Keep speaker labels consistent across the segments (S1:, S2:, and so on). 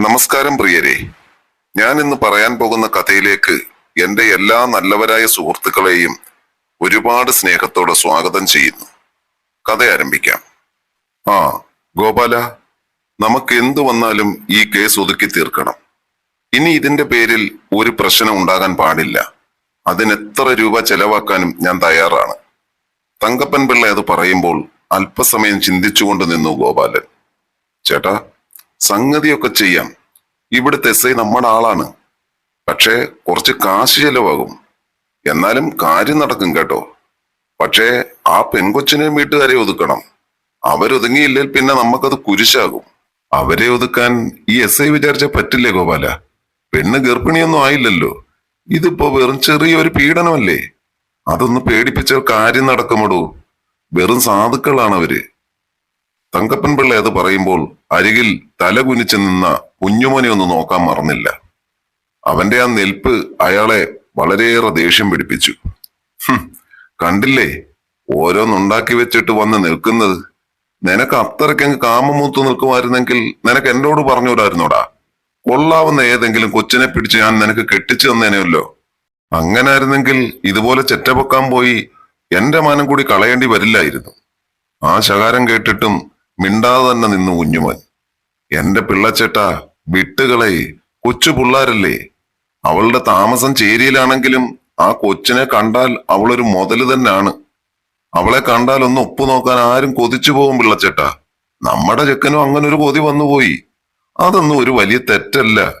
S1: നമസ്കാരം പ്രിയരെ. ഞാൻ ഇന്ന് പറയാൻ പോകുന്ന കഥയിലേക്ക് എന്റെ എല്ലാ നല്ലവരായ സുഹൃത്തുക്കളെയും ഒരുപാട് സ്നേഹത്തോടെ സ്വാഗതം ചെയ്യുന്നു. കഥ ആരംഭിക്കാം. ആ ഗോപാല നമുക്ക് എന്തു വന്നാലും ഈ കേസ് ഒതുക്കി തീർക്കണം. ഇനി ഇതിന്റെ പേരിൽ ഒരു പ്രശ്നം ഉണ്ടാകാൻ പാടില്ല. അതിന് എത്ര രൂപ ചെലവാക്കാനും ഞാൻ തയ്യാറാണ്. തങ്കപ്പൻ പിള്ള അത് പറയുമ്പോൾ അല്പസമയം ചിന്തിച്ചുകൊണ്ട് നിന്നു ഗോപാലൻ. ചേട്ടാ സംഗതിയൊക്കെ ചെയ്യാം. ഇവിടുത്തെ എസ് ഐ നമ്മുടെ ആളാണ്. പക്ഷേ കുറച്ച് കാശ് ചെലവാകും. എന്നാലും കാര്യം നടക്കും കേട്ടോ. പക്ഷേ ആ പെൺകൊച്ചിനെ വീട്ടുകാരെ ഒതുക്കണം. അവരൊതുങ്ങിയില്ലെങ്കിൽ പിന്നെ നമുക്കത് കുരിശാകും. അവരെ ഒതുക്കാൻ ഈ എസ് ഐ വിചാരിച്ച പറ്റില്ലേ ഗോപാല? പെണ്ണ് ഗർഭിണിയൊന്നും ആയില്ലല്ലോ. ഇതിപ്പോ വെറും ചെറിയൊരു പീഡനമല്ലേ? അതൊന്ന് പേടിപ്പിച്ച കാര്യം നടക്കുമടൂ? വെറും സാധുക്കളാണ് അവർ തങ്കപ്പൻ പിള്ള അത് പറയുമ്പോൾ അരികിൽ തല കുനിച്ചു നിന്ന കുഞ്ഞുമോനെ ഒന്ന് നോക്കാൻ മറന്നില്ല. അവന്റെ ആ നെൽപ്പ് അയാളെ വളരെയേറെ ദേഷ്യം പിടിപ്പിച്ചു. കണ്ടില്ലേ? ഓരോന്നുണ്ടാക്കി വെച്ചിട്ട് വന്ന് നിൽക്കുന്നത്. നിനക്ക് അത്രയ്ക്കങ്ങ് കാമമൂത്ത് നിൽക്കുമായിരുന്നെങ്കിൽ നിനക്ക് എന്നോട് പറഞ്ഞുകൂടായിരുന്നോടാ? കൊള്ളാവുന്ന ഏതെങ്കിലും കൊച്ചിനെ പിടിച്ച് ഞാൻ നിനക്ക് കെട്ടിച്ചു തന്നേനെയല്ലോ. അങ്ങനായിരുന്നെങ്കിൽ ഇതുപോലെ ചെറ്റപൊക്കാൻ പോയി എന്റെ മാനം കൂടി കളയേണ്ടി വരില്ലായിരുന്നു. ആ ശകാരം കേട്ടിട്ടും മിണ്ടാതെ തന്നെ നിന്നു കുഞ്ഞുമോൻ. എന്റെ പിള്ളച്ചേട്ട വിട്ടുകളെ കൊച്ചു പിള്ളാരല്ലേ? അവളുടെ താമസം ചേരിയിലാണെങ്കിലും ആ കൊച്ചിനെ കണ്ടാൽ അവളൊരു മുതൽ തന്നെയാണ്. അവളെ കണ്ടാൽ ഒന്ന് ഒപ്പു നോക്കാൻ ആരും കൊതിച്ചു പോകും പിള്ളച്ചേട്ട. നമ്മുടെ ചെക്കനും അങ്ങനെ ഒരു കൊതി വന്നുപോയി. അതൊന്നും ഒരു വലിയ തെറ്റല്ല.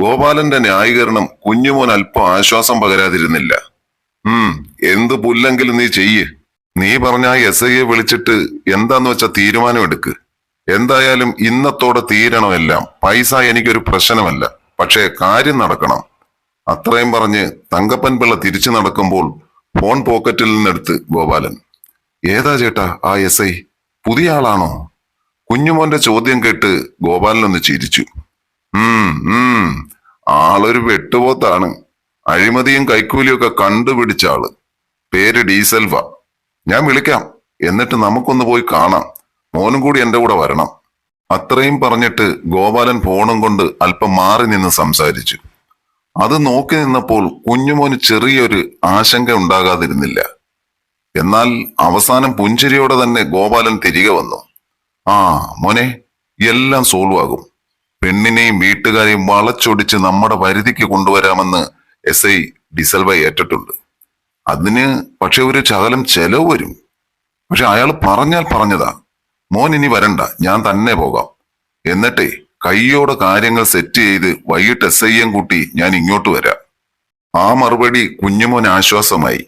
S1: ഗോപാലന്റെ ന്യായീകരണം കുഞ്ഞുമോൻ അല്പം ആശ്വാസം പകരാതിരുന്നില്ല. ഉം എന്ത് പുല്ലെങ്കിലും നീ ചെയ്യ്. നീ പറഞ്ഞ ആ എസ് ഐയെ വിളിച്ചിട്ട് എന്താന്ന് വെച്ചാ തീരുമാനം എടുക്ക് എന്തായാലും ഇന്നത്തോടെ തീരണം എല്ലാം. പൈസ എനിക്കൊരു പ്രശ്നമല്ല. പക്ഷേ കാര്യം നടക്കണം. അത്രയും പറഞ്ഞ് തങ്കപ്പൻ പിള്ള തിരിച്ചു നടക്കുമ്പോൾ ഫോൺ പോക്കറ്റിൽ നിന്നെടുത്ത് ഗോപാലൻ. ഏതാ ചേട്ടാ ആ എസ് ഐ പുതിയ ആളാണോ? കുഞ്ഞുമോന്റെ ചോദ്യം കേട്ട് ഗോപാലൻ ഒന്ന് ചിരിച്ചു. ഉം ഉം. ആളൊരു വെട്ടുപോത്താണ്. അഴിമതിയും കൈക്കൂലിയും ഒക്കെ കണ്ടുപിടിച്ച ആൾ. പേര് ഡീസൽവ. ഞാൻ വിളിക്കാം. എന്നിട്ട് നമുക്കൊന്ന് പോയി കാണാം. മോനും കൂടി എന്റെ കൂടെ വരണം. അത്രയും പറഞ്ഞിട്ട് ഗോപാലൻ ഫോണും കൊണ്ട് അല്പം മാറി നിന്ന് സംസാരിച്ചു. അത് നോക്കി നിന്നപ്പോൾ കുഞ്ഞുമോന് ചെറിയൊരു ആശങ്ക ഉണ്ടാകാതിരുന്നില്ല. എന്നാൽ അവസാനം പുഞ്ചിരിയോടെ തന്നെ ഗോപാലൻ തിരികെ വന്നു. ആ മോനെ എല്ലാം സോൾവ് ആകും. പെണ്ണിനെയും വീട്ടുകാരെയും വളച്ചൊടിച്ച് നമ്മുടെ പരിധിക്ക് കൊണ്ടുവരാമെന്ന് എസ് ഐ ഡിസൽവ ഏറ്റിട്ടുണ്ട്. അതിന് പക്ഷെ ഒരു ശകലം ചെലവ് വരും. പക്ഷെ അയാൾ പറഞ്ഞാൽ പറഞ്ഞതാ. മോൻ ഇനി വരണ്ട ഞാൻ തന്നെ പോകാം. എന്നിട്ടേ കയ്യോടെ കാര്യങ്ങൾ സെറ്റ് ചെയ്ത് വൈകിട്ട് എസ് ഐ എം കൂട്ടി ഞാൻ ഇങ്ങോട്ട് വരാം. ആ മറുപടി കുഞ്ഞുമോൻ ആശ്വാസമായി.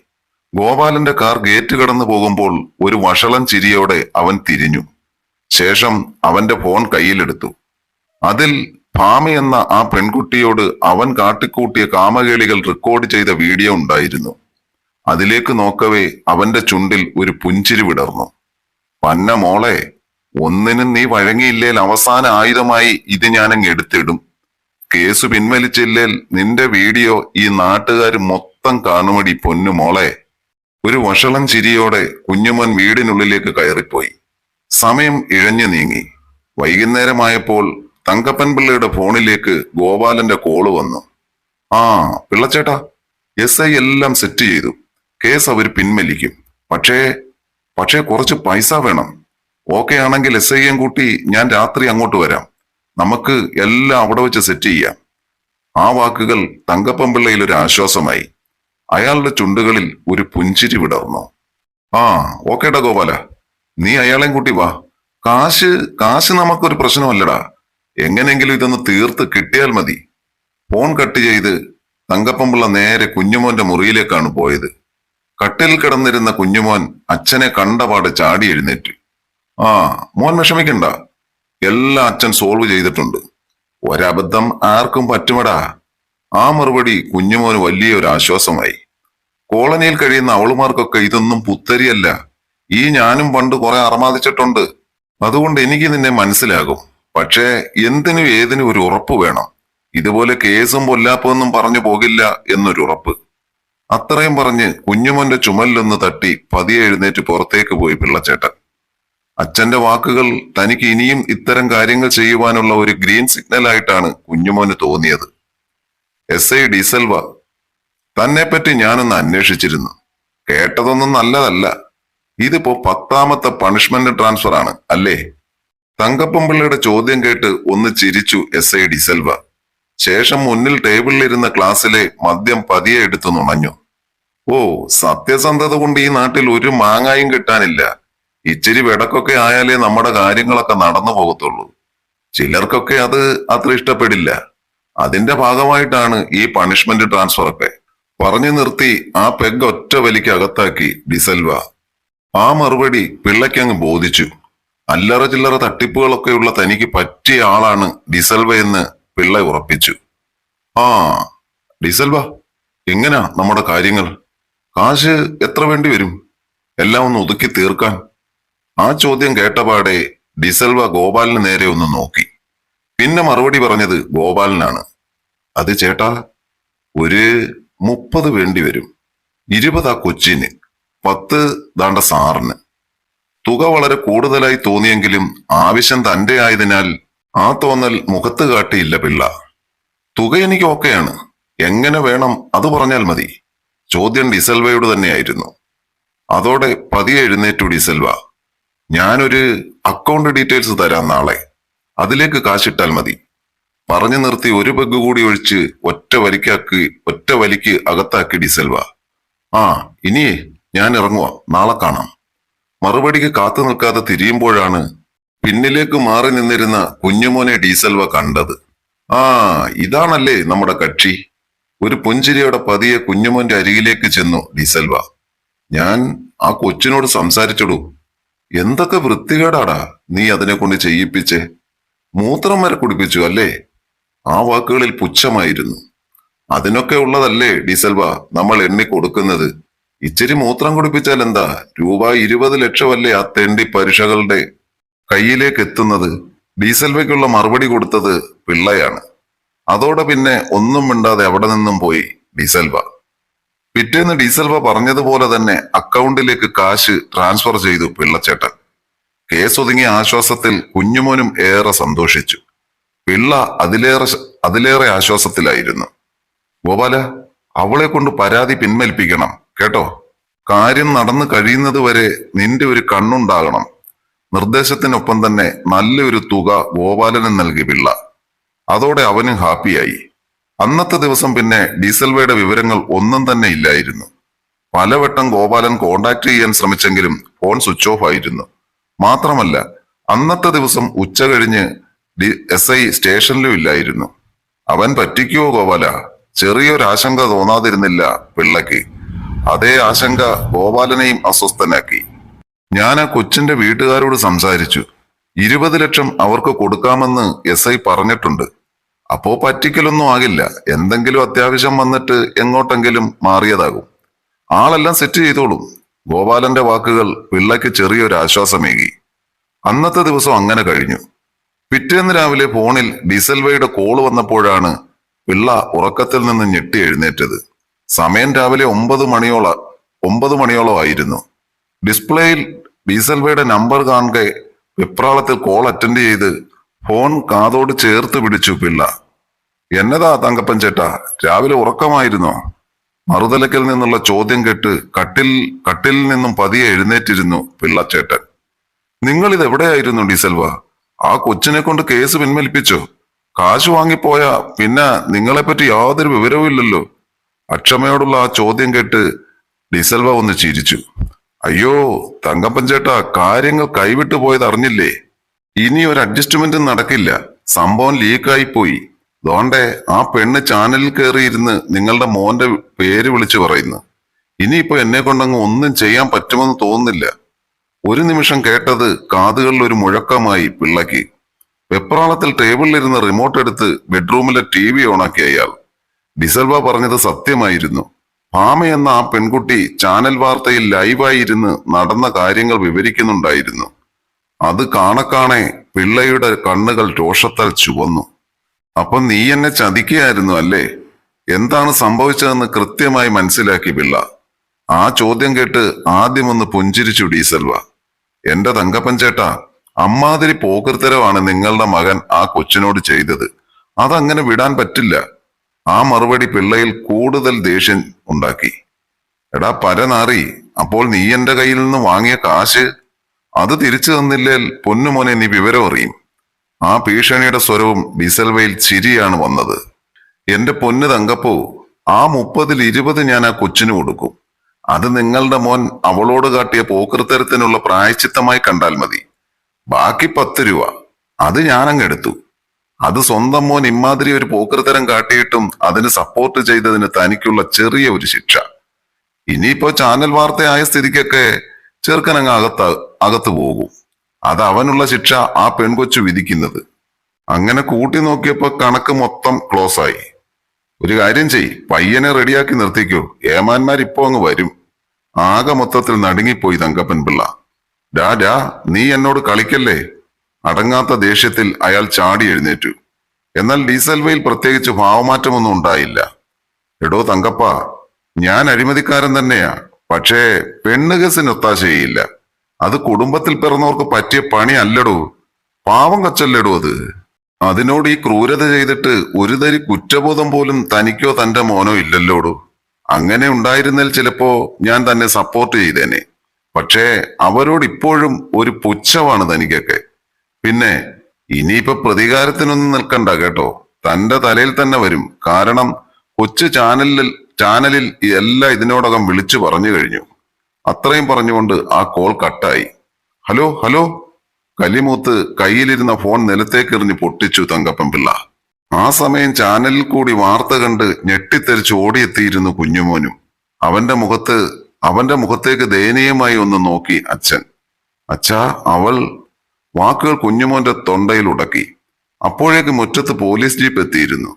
S1: ഗോപാലന്റെ കാർ ഗേറ്റ് കടന്നു പോകുമ്പോൾ ഒരു വഷളൻ ചിരിയോടെ അവൻ തിരിഞ്ഞു. ശേഷം അവന്റെ ഫോൺ കയ്യിലെടുത്തു. അതിൽ ഭാമ എന്ന ആ പെൺകുട്ടിയോട് അവൻ കാട്ടിക്കൂട്ടിയ കാമകേളികൾ റെക്കോർഡ് ചെയ്ത വീഡിയോ ഉണ്ടായിരുന്നു. അതിലേക്ക് നോക്കവേ അവന്റെ ചുണ്ടിൽ ഒരു പുഞ്ചിരി വിടർന്നു. പന്ന മോളെ ഒന്നിനും നീ വഴങ്ങിയില്ലേൽ അവസാന ആയുധമായി ഇത് ഞാനങ്ങ് എടുത്തിടും. കേസ് പിൻവലിച്ചില്ലേൽ നിന്റെ വീഡിയോ ഈ നാട്ടുകാർ മൊത്തം കാണുമടി പൊന്നു മോളെ. ഒരു വഷളം ചിരിയോടെ കുഞ്ഞുമോൻ വീടിനുള്ളിലേക്ക് കയറിപ്പോയി. സമയം ഇഴഞ്ഞു നീങ്ങി. വൈകുന്നേരമായപ്പോൾ തങ്കപ്പൻ പിള്ളയുടെ ഫോണിലേക്ക് ഗോപാലന്റെ കോൾ വന്നു. ആ പിള്ളച്ചേട്ടാ എസ് ഐ എല്ലാം സെറ്റ് ചെയ്തു. കേസ് അവർ പിൻവലിക്കും. പക്ഷേ പക്ഷേ കുറച്ച് പൈസ വേണം. ഓക്കെ ആണെങ്കിൽ എസ് ഐ എം കൂട്ടി ഞാൻ രാത്രി അങ്ങോട്ട് വരാം. നമുക്ക് എല്ലാം അവിടെ വെച്ച് സെറ്റ് ചെയ്യാം. ആ വാക്കുകൾ തങ്കപ്പമ്പിള്ളയിൽ ഒരു ആശ്വാസമായി. അയാളുടെ ചുണ്ടുകളിൽ ഒരു പുഞ്ചിരി വിടർന്നു. ആ ഓക്കേടാ ഗോപാല. നീ അയാളെയും കൂട്ടി വാ. കാശ് കാശ് നമുക്കൊരു പ്രശ്നമല്ലടാ. എങ്ങനെയെങ്കിലും ഇതൊന്ന് തീർത്ത് കിട്ടിയാൽ മതി. ഫോൺ കട്ട് ചെയ്ത് തങ്കപ്പമ്പിള്ള നേരെ കുഞ്ഞുമോന്റെ മുറിയിലേക്കാണ് പോയത്. കട്ടിൽ കിടന്നിരുന്ന കുഞ്ഞുമോൻ അച്ഛനെ കണ്ടപാട് ചാടി എഴുന്നേറ്റ്. ആ മോൻ വിഷമിക്കണ്ട. എല്ലാം അച്ഛൻ സോൾവ് ചെയ്തിട്ടുണ്ട്. ഒരബദ്ധം ആർക്കും പറ്റുമടാ. ആ മറുപടി കുഞ്ഞുമോന് വലിയ ഒരു ആശ്വാസമായി കോളനിയിൽ കഴിയുന്ന അവളുമാർക്കൊക്കെ ഇതൊന്നും പുത്തരിയല്ല. ഈ ഞാനും പണ്ട് കുറെ അറമാദിച്ചിട്ടുണ്ട് അതുകൊണ്ട് എനിക്ക് നിന്നെ മനസ്സിലാകും. പക്ഷേ എന്തിനും ഏതിനും ഒരു ഉറപ്പ് വേണം. ഇതുപോലെ കേസും പൊല്ലാപ്പൊന്നും പറഞ്ഞു പോകില്ല എന്നൊരു ഉറപ്പ്. അത്രയും പറഞ്ഞ് കുഞ്ഞുമോന്റെ ചുമലിലൊന്ന് തട്ടി പതിയെ എഴുന്നേറ്റ് പുറത്തേക്ക് പോയി പിള്ളച്ചേട്ടൻ. അച്ഛന്റെ വാക്കുകൾ തനിക്ക് ഇനിയും ഇത്തരം കാര്യങ്ങൾ ചെയ്യുവാനുള്ള ഒരു ഗ്രീൻ സിഗ്നൽ ആയിട്ടാണ് കുഞ്ഞുമോന് തോന്നിയത്. എസ് ഐ ഡിസൽവ തന്നെപ്പറ്റി ഞാനൊന്ന് അന്വേഷിച്ചിരുന്നു. കേട്ടതൊന്നും നല്ലതല്ല. ഇതിപ്പോ പത്താമത്തെ പണിഷ്മെന്റ് ട്രാൻസ്ഫർ ആണ് അല്ലേ? തങ്കപ്പൻപിള്ളയുടെ ചോദ്യം കേട്ട് ഒന്ന് ചിരിച്ചു എസ് ഐ ഡിസൽവ. ശേഷം മുന്നിൽ ടേബിളിലിരുന്ന ക്ലാസ്സിലെ മദ്യം പതിയെ എടുത്തു നുണഞ്ഞു. ഓ സത്യസന്ധത കൊണ്ട് ഈ നാട്ടിൽ ഒരു മാങ്ങായും കിട്ടാനില്ല. ഇച്ചിരി വെടക്കൊക്കെ ആയാലേ നമ്മുടെ കാര്യങ്ങളൊക്കെ നടന്നു പോകത്തുള്ളൂ. ചിലർക്കൊക്കെ അത് അത്ര ഇഷ്ടപ്പെടില്ല. അതിന്റെ ഭാഗമായിട്ടാണ് ഈ പണിഷ്മെന്റ് ട്രാൻസ്ഫർ ഒക്കെ. പറഞ്ഞു നിർത്തി ആ പെഗ് ഒറ്റ വലിക്ക് അകത്താക്കി ഡിസൽവ. ആ മറുപടി പിള്ളയ്ക്കങ്ങ് ബോധിച്ചു. അല്ലറ ചില്ലറ തട്ടിപ്പുകളൊക്കെയുള്ള തനിക്ക് പറ്റിയ ആളാണ് ഡിസൽവ എന്ന് പിള്ള ഉറപ്പിച്ചു. ആ ഡീസൽബ എങ്ങനാ നമ്മുടെ കാര്യങ്ങൾ? കാശ് എത്ര വേണ്ടി വരും? എല്ലാം ഒന്ന് ഒതുക്കി തീർക്കാൻ. ആ ചോദ്യം കേട്ടപാടെ ഡിസൽവ ഗോപാലിന് നേരെ ഒന്ന് നോക്കി. പിന്നെ മറുപടി പറഞ്ഞത് ഗോപാലിനാണ്. അത് ചേട്ടാ ഒരു മുപ്പത് വേണ്ടി വരും. ഇരുപത് ആ കൊച്ചിന് പത്ത് ദാണ്ട സാറിന്. തുക വളരെ കൂടുതലായി തോന്നിയെങ്കിലും ആവശ്യം തന്റെ ആയതിനാൽ ആ തോന്നൽ മുഖത്ത് കാട്ടിയില്ല പിള്ള. തുക എനിക്ക് ഓക്കെയാണ്. എങ്ങനെ വേണം അത് പറഞ്ഞാൽ മതി. ചോദ്യം ഡിസൽവയോട് തന്നെയായിരുന്നു. അതോടെ പതിയെ എഴുന്നേറ്റു ഡിസൽവ. ഞാനൊരു അക്കൗണ്ട് ഡീറ്റെയിൽസ് തരാം നാളെ. അതിലേക്ക് കാശിട്ടാൽ മതി. പറഞ്ഞു നിർത്തി ഒരു പെഗ് കൂടി ഒഴിച്ച് ഒറ്റ വലിക്കാക്കി ഒറ്റ വലിക്ക് അകത്താക്കി ഡിസൽവ. ആ ഇനിയേ ഞാൻ ഇറങ്ങുവാ. നാളെ കാണാം. മറുപടിക്ക് കാത്തു നിൽക്കാതെ തിരിയുമ്പോഴാണ് പിന്നിലേക്ക് മാറി നിന്നിരുന്ന കുഞ്ഞുമോനെ ഡീസൽവ കണ്ടത്. ആ ഇതാണല്ലേ നമ്മുടെ കക്ഷി. ഒരു പുഞ്ചിരിയുടെ പതിയെ കുഞ്ഞുമോന്റെ അരികിലേക്ക് ചെന്നു ഡീസൽവ. ഞാൻ ആ കൊച്ചിനോട് സംസാരിച്ചിടൂ എന്തൊക്കെ വൃത്തികേടാടാ നീ അതിനെ കൊണ്ട് ചെയ്യിപ്പിച്ചേ. മൂത്രം വരെ കുടിപ്പിച്ചു അല്ലേ? ആ വാക്കുകളിൽ പുച്ഛമായിരുന്നു. അതിനൊക്കെ ഉള്ളതല്ലേ ഡീസൽവ നമ്മൾ എണ്ണി കൊടുക്കുന്നത്. ഇച്ചിരി മൂത്രം കുടിപ്പിച്ചാൽ എന്താ? രൂപ ഇരുപത് ലക്ഷമല്ലേ ആ തെണ്ടി പരുഷകളുടെ കയ്യിലേക്ക് എത്തുന്നത് ഡീസൽവയ്ക്കുള്ള മറുപടി കൊടുത്തത് പിള്ളയാണ്. അതോടെ പിന്നെ ഒന്നും മിണ്ടാതെ അവിടെ നിന്നും പോയി ഡീസൽവ. പിറ്റേന്ന് ഡീസൽവ പറഞ്ഞതുപോലെ തന്നെ അക്കൗണ്ടിലേക്ക് കാശ് ട്രാൻസ്ഫർ ചെയ്തു പിള്ളച്ചേട്ടൻ. കേസ് ഒതുങ്ങിയ ആശ്വാസത്തിൽ കുഞ്ഞുമോനും ഏറെ സന്തോഷിച്ചു. പിള്ള അതിലേറെ അതിലേറെ ആശ്വാസത്തിലായിരുന്നു. ഗോപാല അവളെ കൊണ്ട് പരാതി പിൻവലിപ്പിക്കണം കേട്ടോ? കാര്യം നടന്നു കഴിയുന്നത് വരെ നിന്റെ ഒരു കണ്ണുണ്ടാകണം. നിർദ്ദേശത്തിനൊപ്പം തന്നെ നല്ലൊരു തുക ഗോപാലനും നൽകി പിള്ള. അതോടെ അവനും ഹാപ്പിയായി. അന്നത്തെ ദിവസം പിന്നെ ഡീസൽവയുടെ വിവരങ്ങൾ ഒന്നും തന്നെ ഇല്ലായിരുന്നു. പലവട്ടം ഗോപാലൻ കോണ്ടാക്ട് ചെയ്യാൻ ശ്രമിച്ചെങ്കിലും ഫോൺ സ്വിച്ച് ഓഫ് ആയിരുന്നു. മാത്രമല്ല അന്നത്തെ ദിവസം ഉച്ച കഴിഞ്ഞ് ഡി- എസ് ഐ സ്റ്റേഷനിലും ഇല്ലായിരുന്നു. അവൻ പറ്റിക്കുവോ ഗോപാല? ചെറിയൊരാശങ്ക തോന്നാതിരുന്നില്ല പിള്ളയ്ക്ക് അതേ ആശങ്ക ഗോപാലനെയും അസ്വസ്ഥനാക്കി. ഞാൻ ആ കൊച്ചിന്റെ വീട്ടുകാരോട് സംസാരിച്ചു. ഇരുപത് ലക്ഷം അവർക്ക് കൊടുക്കാമെന്ന് എസ് ഐ പറഞ്ഞിട്ടുണ്ട്. അപ്പോ പറ്റിക്കലൊന്നും ആകില്ല. എന്തെങ്കിലും അത്യാവശ്യം വന്നിട്ട് എങ്ങോട്ടെങ്കിലും മാറിയതാകും. ആളെല്ലാം സെറ്റ് ചെയ്തോളും. ഗോപാലന്റെ വാക്കുകൾ പിള്ളയ്ക്ക് ചെറിയൊരു ആശ്വാസമേകി അന്നത്തെ ദിവസം അങ്ങനെ കഴിഞ്ഞു. പിറ്റേന്ന് രാവിലെ ഫോണിൽ ഡിസൽവയുടെ കോൾ വന്നപ്പോഴാണ് പിള്ള ഉറക്കത്തിൽ നിന്ന് ഞെട്ടി എഴുന്നേറ്റത്. സമയം രാവിലെ ഒമ്പത് മണിയോള ഒമ്പത് മണിയോളം ആയിരുന്നു. ഡിസ്പ്ലേയിൽ ബീസൽവയുടെ നമ്പർ കാണുക വെപ്രാളത്തിൽ കോൾ അറ്റൻഡ് ചെയ്ത് ഫോൺ കാതോട് ചേർത്ത് പിടിച്ചു പിള്ള. എന്നതാ തങ്കപ്പൻ ചേട്ടാ രാവിലെ ഉറക്കമായിരുന്നോ? മറുതലക്കിൽ നിന്നുള്ള ചോദ്യം കേട്ട് കട്ടിൽ കട്ടിലിൽ നിന്നും പതിയെ എഴുന്നേറ്റിരുന്നു പിള്ളച്ചേട്ടൻ നിങ്ങൾ ഇത് എവിടെയായിരുന്നു ഡിസൽവ? ആ കൊച്ചിനെ കൊണ്ട് കേസ് പിൻവലിപ്പിച്ചോ? കാശ് വാങ്ങിപ്പോയ പിന്നെ നിങ്ങളെപ്പറ്റി യാതൊരു വിവരവും ഇല്ലല്ലോ അക്ഷമയോടുള്ള ആ ചോദ്യം കേട്ട് ഡിസൽവ ഒന്ന് ചിരിച്ചു. അയ്യോ തങ്കപ്പൻ ചേട്ടാ കാര്യങ്ങൾ കൈവിട്ടു പോയത് അറിഞ്ഞില്ലേ? ഇനി ഒരു അഡ്ജസ്റ്റ്മെന്റും നടക്കില്ല. സംഭവം ലീക്കായി പോയി ദോണ്ടെ ആ പെണ്ണ് ചാനലിൽ കയറിയിരുന്ന് നിങ്ങളുടെ മോന്റെ പേര് വിളിച്ചു പറയുന്നു. ഇനിയിപ്പോ എന്നെ കൊണ്ടങ്ങ് ഒന്നും ചെയ്യാൻ പറ്റുമെന്ന് തോന്നുന്നില്ല. ഒരു നിമിഷം കേട്ടത് കാതുകളിൽ ഒരു മുഴക്കമായി പിള്ളയ്ക്ക്. വെപ്രാളത്തിൽ ടേബിളിലിരുന്ന് റിമോട്ട് എടുത്ത് ബെഡ്റൂമിലെ ടി വി ഓണാക്കി അയാൾ. ഡിസൽവ പറഞ്ഞത് സത്യമായിരുന്നു. ഭാമ എന്ന ആ പെൺകുട്ടി ചാനൽ വാർത്തയിൽ ലൈവായിരുന്ന് നടന്ന കാര്യങ്ങൾ വിവരിക്കുന്നുണ്ടായിരുന്നു. അത് കാണക്കാണെ പിള്ളയുടെ കണ്ണുകൾ രോഷത്താൽ ചുവന്നു. അപ്പം നീ എന്നെ ചതിക്കുകയായിരുന്നു അല്ലേ? എന്താണ് സംഭവിച്ചതെന്ന് കൃത്യമായി മനസ്സിലാക്കി പിള്ള. ആ ചോദ്യം കേട്ട് ആദ്യമൊന്ന് പുഞ്ചിരിച്ചു ഡീസൽവ എന്റെ തങ്കപ്പൻ ചേട്ടാ അമ്മാതിരി പോകൃത്തരവാണ് നിങ്ങളുടെ മകൻ ആ കൊച്ചിനോട് ചെയ്തത്. അതങ്ങനെ വിടാൻ പറ്റില്ല. ആ മറുപടി പിള്ളയിൽ കൂടുതൽ ദേഷ്യം ഉണ്ടാക്കി. എടാ പരനാറി അപ്പോൾ നീ എന്റെ കയ്യിൽ നിന്ന് വാങ്ങിയ കാശ്? അത് തിരിച്ചു തന്നില്ലേൽ പൊന്നുമോനെ നീ വിവരം അറിയും. ആ ഭീഷണിയുടെ സ്വരവും ബിസൽവയിൽ ചിരിയാണ് വന്നത്. എന്റെ പൊന്ന് തങ്കപ്പോ ആ മുപ്പതിൽ ഇരുപത് ഞാൻ ആ കൊച്ചിന് കൊടുക്കും. അത് നിങ്ങളുടെ മോൻ അവളോട് കാട്ടിയ പോക്കൃത്തരത്തിനുള്ള പ്രായച്ചിത്തമായി കണ്ടാൽ മതി. ബാക്കി പത്ത് രൂപ. അത് ഞാനങ്ങ് എടുത്തു. അത് സ്വന്തം മോൻ ഇമാതിരി ഒരു പോക്കൃത്തരം കാട്ടിയിട്ടും അതിന് സപ്പോർട്ട് ചെയ്തതിന് തനിക്കുള്ള ചെറിയ ഒരു ശിക്ഷ. ഇനിയിപ്പോ ചാനൽ വാർത്തയായ സ്ഥിതിക്കൊക്കെ ചെറുക്കനങ്ങ് അകത്ത് അകത്ത് പോകും. അത് അവനുള്ള ശിക്ഷ ആ പെൺകൊച്ചു വിധിക്കുന്നത്. അങ്ങനെ കൂട്ടി നോക്കിയപ്പോ കണക്ക് മൊത്തം ക്ലോസ് ആയി. ഒരു കാര്യം ചെയ് പയ്യനെ റെഡിയാക്കി നിർത്തിക്കൂ. ഏമാന്മാർ ഇപ്പോ അങ്ങ് വരും. ആകെ മൊത്തത്തിൽ നടുങ്ങിപ്പോയി തങ്കപ്പൻ പിള്ള ഡാ നീ എന്നോട് കളിക്കല്ലേ? അടങ്ങാത്ത ദേഷ്യത്തിൽ അയാൾ ചാടി എഴുന്നേറ്റു. എന്നാൽ ഡീസൽവയിൽ പ്രത്യേകിച്ച് ഭാവമാറ്റമൊന്നും ഉണ്ടായില്ല. എടോ തങ്കപ്പ ഞാൻ അഴിമതിക്കാരൻ തന്നെയാ. പക്ഷേ പെണ്ണുകസിന് ഒത്താശയില്ല അത് കുടുംബത്തിൽ പിറന്നവർക്ക് പറ്റിയ പണി അല്ലടോ പാവം കച്ചല്ലടോ അത്. അതിനോട് ഈ ക്രൂരത ചെയ്തിട്ട് ഒരു തരി കുറ്റബോധം പോലും തനിക്കോ തന്റെ മോനോ ഇല്ലല്ലോടോ. അങ്ങനെ ഉണ്ടായിരുന്നേൽ ചിലപ്പോ ഞാൻ തന്നെ സപ്പോർട്ട് ചെയ്തേനെ. പക്ഷേ അവരോട് ഇപ്പോഴും ഒരു പുച്ഛമാണ് തനിക്കൊക്കെ. പിന്നെ ഇനിയിപ്പോ പ്രതികാരത്തിനൊന്നും നിൽക്കണ്ട കേട്ടോ. തന്റെ തലയിൽ തന്നെ വരും. കാരണം കൊച്ചു ചാനലിൽ ചാനലിൽ എല്ലാം ഇതിനോടകം വിളിച്ചു പറഞ്ഞു കഴിഞ്ഞു. അത്രയും പറഞ്ഞുകൊണ്ട് ആ കോൾ കട്ടായി. Hello hello? കലിമൂത്ത് കയ്യിലിരുന്ന ഫോൺ നിലത്തേക്ക് എറിഞ്ഞ് പൊട്ടിച്ചു തങ്കപ്പൻ പിള്ള. ആ സമയം ചാനലിൽ കൂടി വാർത്ത കണ്ട് ഞെട്ടിത്തെറിച്ച് ഓടിയെത്തിയിരുന്നു കുഞ്ഞുമോനും. അവന്റെ മുഖത്ത് അവന്റെ മുഖത്തേക്ക് ദയനീയമായി ഒന്ന് നോക്കി അച്ഛൻ. അച്ഛാ അവൾ വാക്കുകൾ കുഞ്ഞുമോന്റെ തൊണ്ടയിൽ ഉടക്കി. അപ്പോഴേക്ക് മുറ്റത്ത് പോലീസ് ജീപ്പ് എത്തിയിരുന്നു.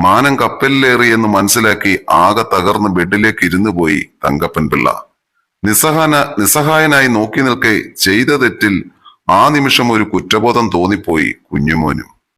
S1: മാനം കപ്പലിലേറിയെന്ന് മനസ്സിലാക്കി ആകെ തകർന്ന് ബെഡിലേക്ക് ഇരുന്നു പോയി തങ്കപ്പൻ പിള്ള. നിസ്സഹന നിസ്സഹായനായി നോക്കി നിൽക്കെ ചെയ്ത തെറ്റിൽ ആ നിമിഷം ഒരു കുറ്റബോധം തോന്നിപ്പോയി കുഞ്ഞുമോനും.